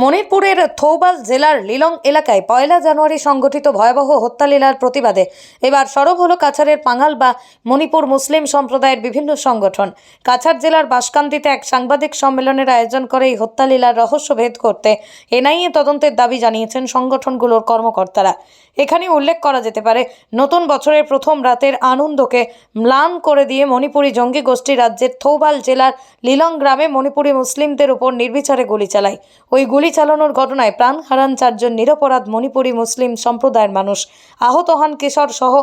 মণিপুরের থৌবাল জেলার লিলং এলাকায় পয়লা জানুয়ারি সংগঠিত ভয়াবহ হত্যালীলার প্রতিবাদে এবার সরব হলো কাছাড়ের পাঙ্গাল বা মণিপুর মুসলিম সম্প্রদায়ের বিভিন্ন সংগঠন। কাছাড় জেলার বাসকান্দিতে এক সাংবাদিক সম্মেলনের আয়োজন করে এই হত্যালীলার রহস্য ভেদ করতে এনআইএ তদন্তের দাবি জানিয়েছেন সংগঠনগুলোর কর্মকর্তারা। এখানে উল্লেখ করা যেতে পারে, নতুন বছরের প্রথম রাতের আনন্দকে ম্লান করে দিয়ে মণিপুরী জঙ্গি গোষ্ঠী রাজ্যের থৌবাল জেলার লিলং গ্রামে মণিপুরী মুসলিমদের উপর নির্বিচারে গুলি চালায়। ওই গুলি চালানোর ঘটনায় প্রাণ হারান চারজন নিরপরাধ মণিপুরী মুসলিম সম্প্রদায়ের মানুষ। আহত হন কিশোর সহ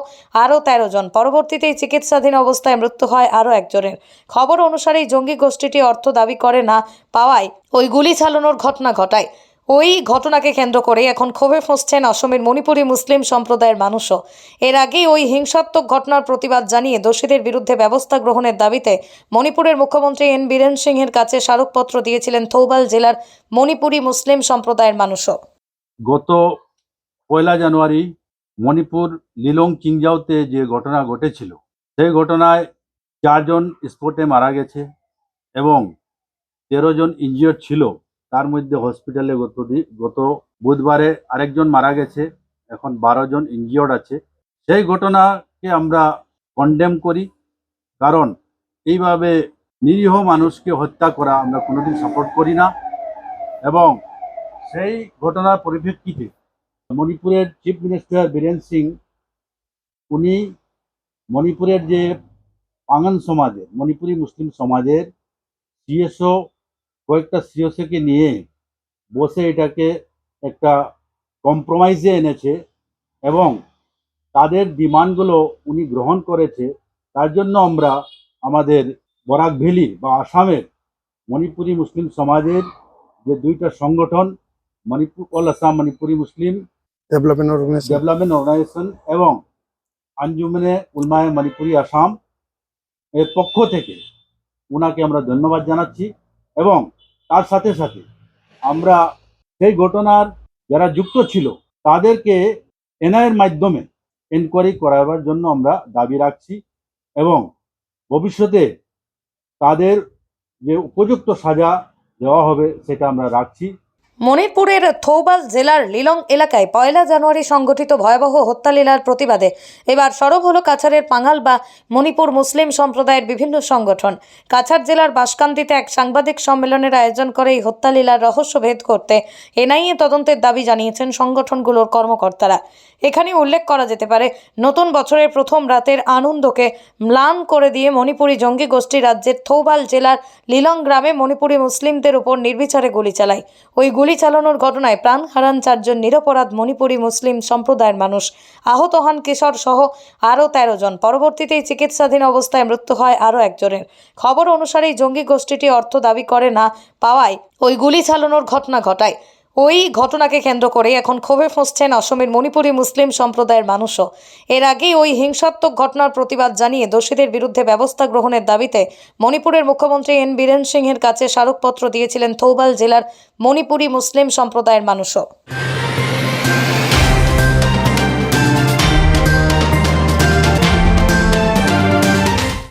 আরও তেরো জন। পরবর্তীতেই চিকিৎসাধীন অবস্থায় মৃত্যু হয় আরও একজনের। খবর অনুসারে জঙ্গি গোষ্ঠীটি অর্থ দাবি করে না পাওয়ায় ওই গুলি চালানোর ঘটনা ঘটায়। ওই ঘটনাকে কেন্দ্র করে এখন ক্ষোভে ফুঁসছেন অসমের মণিপুরী মুসলিম সম্প্রদায়ের মানুষও। এর আগেই ওই হিংসাত্মক ঘটনার প্রতিবাদ জানিয়ে দোষীদের বিরুদ্ধে ব্যবস্থা গ্রহণের দাবিতে মণিপুরের মুখ্যমন্ত্রী এন বীরেন সিংহের কাছে স্মারকপত্র দিয়েছিলেন থৌবাল জেলার মণিপুরী মুসলিম সম্প্রদায়ের মানুষও। গত পয়লা জানুয়ারি মণিপুর লিলং চিংজাওতে যে ঘটনা ঘটেছিল, সেই ঘটনায় চারজন স্পটে মারা গেছে এবং তেরো জন ইনজিওর্ড ছিল। তার মধ্যে হসপিটালে গত গত বুধবারে আরেকজন মারা গেছে, এখন বারো জন ইনজিওর্ড আছে। সেই ঘটনাকে আমরা কন্ডেম করি, কারণ এইভাবে নিরীহ মানুষকে হত্যা করা আমরা কোনোদিন সাপোর্ট করি না। এবং সেই ঘটনার পরিপ্রেক্ষিতে মণিপুরের চিফ মিনিস্টার বীরেন সিং, উনি মণিপুরের যে পাঙ্গান সমাজের, মণিপুরি মুসলিম সমাজের সিএসও কয়েকটা সিএসওকে নিয়ে বসে এটাকে একটা কম্প্রোমাইজে এনেছে এবং তাদের ডিমান্ডগুলো উনি গ্রহণ করেছে তার জন্য আমরা আমাদের বরাক ভ্যালি বা আসামের মণিপুরি মুসলিম সমাজের যে দুইটা সংগঠন Manipur all Assam Manipuri Muslim development organisation development organisation এবং আঞ্জুমানে উলমায় মণিপুরি আসাম এর পক্ষ থেকে ওনাকে আমরা ধন্যবাদ জানাচ্ছি এবং তার সাথে সাথে আমরা সেই ঘটনার যারা যুক্ত ছিল, তাদেরকে এনআইয়ের মাধ্যমে এনকোয়ারি করাবার জন্য আমরা দাবি রাখছি এবং ভবিষ্যতে তাদের যে উপযুক্ত সাজা দেওয়া হবে সেটা আমরা রাখছি। মণিপুরের থৌবাল জেলার লিলং এলাকায় পয়লা জানুয়ারি সংগঠিত ভয়াবহ হত্যালীলার প্রতিবাদে এবার সরব হলো কাছাড়ের পাঙ্গাল বা মণিপুর মুসলিম সম্প্রদায়ের বিভিন্ন সংগঠন। কাছাড় জেলার বাসকান্দিতে এক সাংবাদিক সম্মেলনের আয়োজন করে এই হত্যালীলার রহস্য ভেদ করতে এনআইএ তদন্তের দাবি জানিয়েছেন সংগঠনগুলোর কর্মকর্তারা। এখানে উল্লেখ করা যেতে পারে, নতুন বছরের প্রথম রাতের আনন্দকে ম্লান করে দিয়ে মণিপুরী জঙ্গি গোষ্ঠী রাজ্যের থৌবাল জেলার লিলং গ্রামে মণিপুরি মুসলিমদের উপর নির্বিচারে গুলি চালায়। ওই গুলি চালানোর ঘটনায় প্রাণ হারান চারজন নিরপরাধ মণিপুরী মুসলিম সম্প্রদায়ের মানুষ। আহত হন কিশোর সহ আরও তেরো জন। পরবর্তীতে চিকিৎসাধীন অবস্থায় মৃত্যু হয় আরও একজনের। খবর অনুসারেই জঙ্গি গোষ্ঠীটি অর্থ দাবি করে না পাওয়ায় ওই গুলি চালানোর ঘটনা ঘটায়। ওই ঘটনাকে কেন্দ্র করে এখন ক্ষোভে ফুঁসছেন অসমের মণিপুরী মুসলিম সম্প্রদায়ের মানুষও। এর আগেই ওই হিংসাত্মক ঘটনার প্রতিবাদ জানিয়ে দোষীদের বিরুদ্ধে ব্যবস্থা গ্রহণের দাবিতে মণিপুরের মুখ্যমন্ত্রী এন বীরেন সিংহের কাছে স্মারকপত্র দিয়েছিলেন থৌবাল জেলার মণিপুরী মুসলিম সম্প্রদায়ের মানুষও।